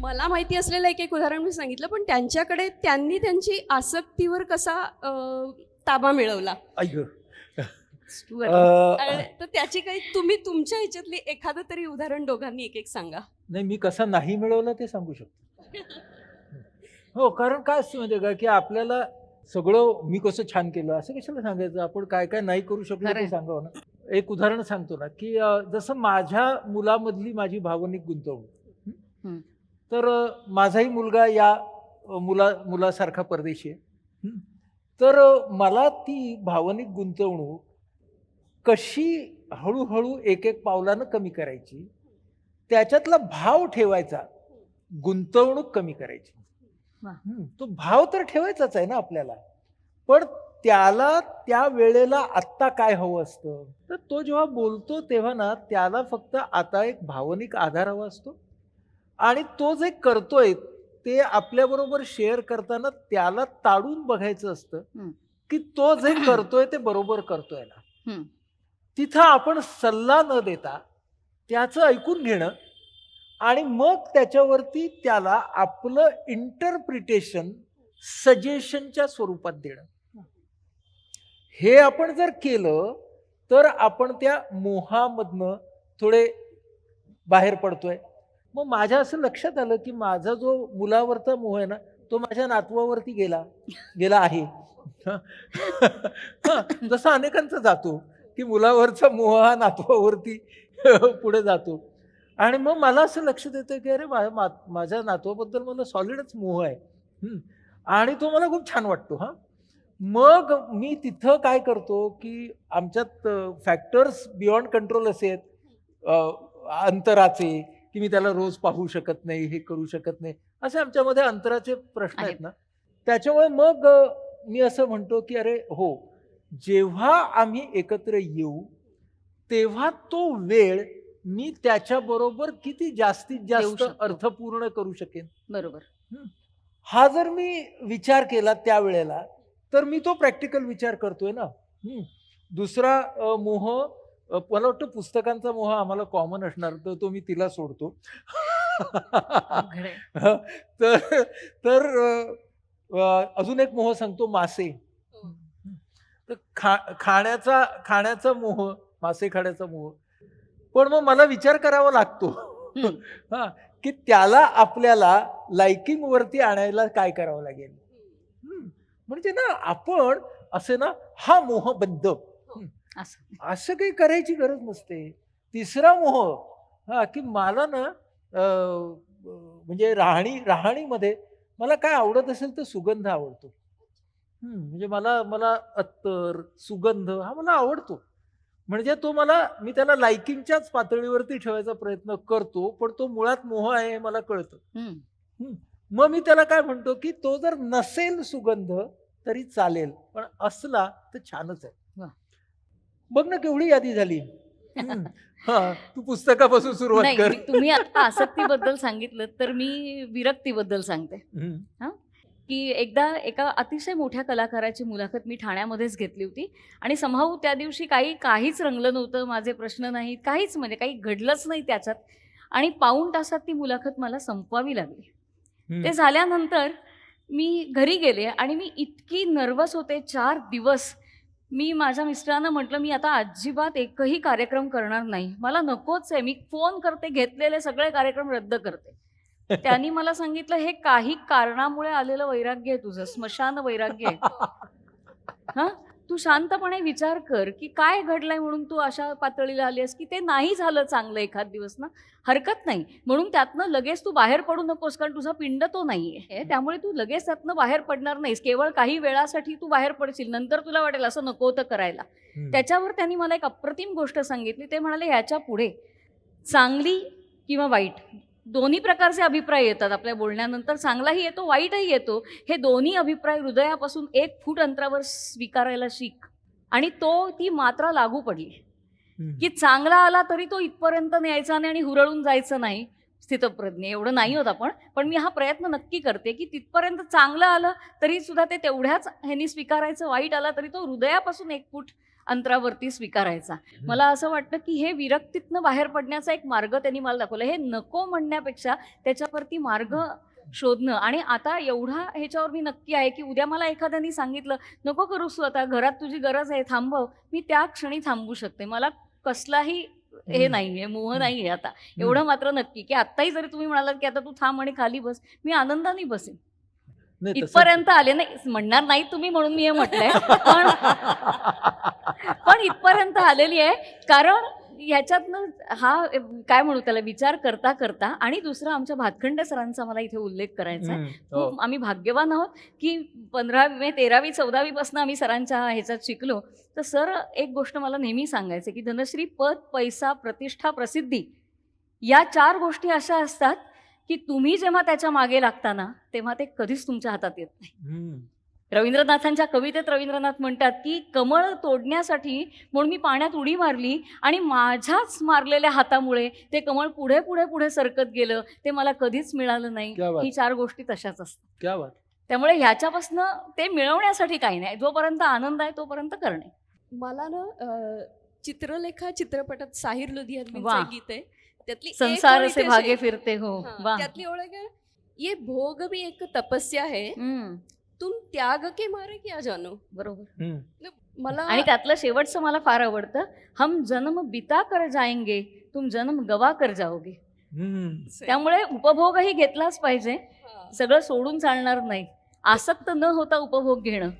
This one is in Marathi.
मला माहिती असलेलं एक एक उदाहरण मी सांगितलं पण त्यांच्याकडे त्यांनी त्यांची आसक्तीवर कसा अं, ताबा मिळवला? अ, तर त्याची काही तुम्ही तुमच्या ह्याच्यातली एखादं तरी उदाहरण दोघांनी एक एक सांगा. नाही मी कसा नाही मिळवला ते सांगू शकतो. हो कारण काय असतं माहिती का की आपल्याला सगळं मी कसं छान केलं असं कशाला सांगायचं? आपण काय काय नाही करू शकलो खरंय. ते सांगावं ना? एक उदाहरण सांगतो ना की अं, जसं माझ्या मुलामधली माझी भावनिक गुंतवणूक. हं? हं. तर माझाही मुलगा या मुला मुलासारखा परदेशी आहे? तर मला ती भावनिक गुंतवणूक कशी हळूहळू एक एक पावलानं कमी करायची त्याच्यातला भाव ठेवायचा गुंतवणूक कमी करायची. तो भाव तर ठेवायचाच आहे ना आपल्याला. पण त्याला त्या वेळेला आत्ता काय हवं असतं? तर तो जेव्हा बोलतो तेव्हा ना त्याला फक्त आता एक भावनिक आधार हवा असतो. आणि तो जे करतोय ते आपल्याबरोबर शेअर करताना त्याला ताडून बघायचं असतं. की तो जे करतोय ते बरोबर करतोय ना. तिथं आपण सल्ला न देता त्याचं ऐकून घेणं आणि मग त्याच्यावरती त्याला आपलं इंटरप्रिटेशन सजेशनच्या स्वरूपात देणं हे आपण जर केलं तर आपण त्या मोहामधनं थोडे बाहेर पडतोय मग माझ्या असं लक्षात आलं की माझा जो मुलावरचा मोह आहे ना तो माझ्या नातवावरती गेला गेला आहे. जसं जसा अनेकांचा जातो की मुलावरचा मोह हा नातवावरती पुढे जातो. आणि मग मला असं लक्षात येतं की अरे मा- माझ्या नातवाबद्दल मला सॉलिडच मोह आहे. आणि तो मला खूप छान वाटतो. हां. मग मी तिथं काय करतो की आमच्यात फॅक्टर्स बियॉन्ड कंट्रोल असे आहेत. अंतराचे की मी त्याला रोज पाहू शकत नाही हे करू शकत नाही असे आमच्यामध्ये अंतराचे प्रश्न आहेत. ना त्याच्यामुळे मग मी असं म्हणतो की अरे हो जेव्हा आम्ही एकत्र येऊ तेव्हा तो वेळ मी त्याच्याबरोबर किती जास्तीत जास्त. अर्थपूर्ण करू शकेन बरोबर हा जर मी विचार केला त्यावेळेला तर मी तो प्रॅक्टिकल विचार करतोय ना. दुसरा मोह मला वाटतं पुस्तकांचा मोह आम्हाला कॉमन असणार तर तो मी तिला सोडतो. तर तर अजून एक मोह सांगतो मासे. तर खा खाण्याचा खाण्याचा मोह मासे खाण्याचा मोह. पण मग मला विचार करावा लागतो. हं. हा की त्याला आपल्याला लाइकिंग वरती आणायला काय करावं लागेल? हं. म्हणजे ना आपण असे ना हा मोह बंद. असं. काही करायची गरज नसते. तिसरा मोह हा की मला ना म्हणजे राहणी राहणीमध्ये मला काय आवडत असेल तर सुगंध आवडतो. म्हणजे मला मला अत्तर सुगंध हा मला आवडतो. म्हणजे तो मला मी त्याला लाइकिंगच्याच पातळीवरती ठेवायचा प्रयत्न करतो पण तो मुळात मोह आहे हे मला कळतं. मग मी त्याला काय म्हणतो की तो जर नसेल सुगंध तरी चालेल पण असला तर छानच आहे. बघ ना केवढी यादी झाली. हा तू पुस्तकापासून सुरुवात नाही कर मी- तुम्ही आता आसक्तीबद्दल सांगितलं तर मी विरक्तीबद्दल सांगते हम्म. की एकदा एका अतिशय मोठ्या कलाकाराची मुलाखत मी ठाण्यामध्येच घेतली होती आणि संभाव त्या दिवशी काही काहीच रंगलं नव्हतं माझे प्रश्न नाहीत काहीच म्हणजे काही घडलंच नाही त्याच्यात आणि पाऊण तासात ती मुलाखत मला संपवावी लागली. ते झाल्यानंतर मी घरी गेले आणि मी इतकी नर्वस होते चार दिवस मी माझ्या मिस्टरांना म्हटलं मी आता अजिबात एकही कार्यक्रम करणार नाही. मला नकोच आहे. मी फोन करते घेतलेले सगळे कार्यक्रम रद्द करते. त्यांनी मला सांगितलं हे काही कारणामुळे आलेलं वैराग्य आहे तुझं. स्मशान वैराग्य आहे. हा? तू शांतपणे विचार कर की काय घडलंय म्हणून तू अशा पातळीला आली आहेस की ते नाही झालं चांगलं एखाद दिवस ना? हरकत नाही. म्हणून त्यातनं लगेच तू बाहेर पडू नकोस कारण तुझा पिंड तो नाहीये. त्यामुळे तू लगेच त्यातनं बाहेर पडणार नाहीस. केवळ काही वेळासाठी तू बाहेर पडशील. नंतर तुला वाटेल असं नको होतं करायला. त्याच्यावर त्यांनी मला एक अप्रतिम गोष्ट सांगितली. ते म्हणाले ह्याच्या पुढे चांगली किंवा वाईट दोन्ही प्रकारचे अभिप्राय येतात. आपल्या बोलण्यानंतर चांगलाही येतो वाईटही येतो. हे दोन्ही अभिप्राय हृदयापासून एक फूट अंतरावर स्वीकारायला शिक. आणि तो ती मात्रा लागू पडली. की चांगला आला तरी तो इथपर्यंत न्यायचा नाही आणि हुरळून जायचं नाही. स्थितप्रज्ञ. एवढं नाही होत आपण. पण मी हा प्रयत्न नक्की करते की तिथपर्यंत चांगलं आलं तरी सुद्धा ते तेवढ्याच ह्यांनी स्वीकारायचं. वाईट आला तरी तो हृदयापासून एक फूट अंतरावरती स्वीकारायचा. मला असं वाटतं की हे विरक्तीतनं बाहेर पडण्याचा एक मार्ग त्यांनी मला दाखवला. हे नको म्हणण्यापेक्षा त्याच्यावरती मार्ग शोधणं. आणि आता एवढा ह्याच्यावर मी नक्की आहे की उद्या मला एखाद्याने सांगितलं नको करूस तू आता घरात तुझी गरज आहे थांबव मी त्या क्षणी थांबू शकते. मला कसलाही हे हम्म. नाही आहे मोह हम्म. नाही आहे आता एवढं मात्र नक्की की आत्ताही जरी तुम्ही म्हणालात की आता तू थांब आणि खाली बस मी आनंदाने बसेन. नाही, तसं- इथपर्यंत आले नाही. म्हणणार नाही तुम्ही म्हणून मी हे म्हटलंय. पण पण इथपर्यंत आलेली आहे. कारण ह्याच्यातनं हा अ, काय म्हणू त्याला विचार करता करता आणि दुसरा आमच्या भातखंडे सरांचा मला इथे उल्लेख करायचा आहे. हम्म, हो. खूप आम्ही भाग्यवान आहोत की पंधरावी म्हणजे तेरावी चौदावीपासून आम्ही सरांच्या ह्याच्यात शिकलो. तर सर एक गोष्ट मला नेहमी सांगायचं की धनश्री पद पैसा प्रतिष्ठा प्रसिद्धी या चार गोष्टी अशा असतात की तुम्ही जेव्हा त्याच्यामागे लागता ना तेव्हा ते कधीच तुमच्या हातात येत नाही. रवींद्रनाथांच्या कवितेत रवींद्रनाथ म्हणतात की कमळ तोडण्यासाठी म्हणून मी पाण्यात उडी मारली आणि माझ्याच मारलेल्या हातामुळे ते कमळ पुढे पुढे पुढे सरकत गेलं. ते मला कधीच मिळालं नाही. ही चार गोष्टी तशाच असतात. क्या बात. त्यामुळे ह्याच्यापासनं ते मिळवण्यासाठी काही नाही. जोपर्यंत आनंद आहे तोपर्यंत करणे. मला ना चित्रलेखा चित्रपटात साहिर. एक गीत आहे. त्यातली एक संसार असे भागे फिरते हो. त्यातली ओळ आहे. का ये भोग भी एक तपस्या है. हम्म, तुम त्याग के मारे क्या जानो? बरोबर. मला आणि त्यातलं शेवटचं मला फार आवडतं हम जन्म बिता कर जाएंगे तुम जन्म गवा कर जाओगे. त्यामुळे उपभोगही घेतलाच पाहिजे. हां. सगळं सोडून चालणार नाही. आसक्त न होता उपभोग घेणं.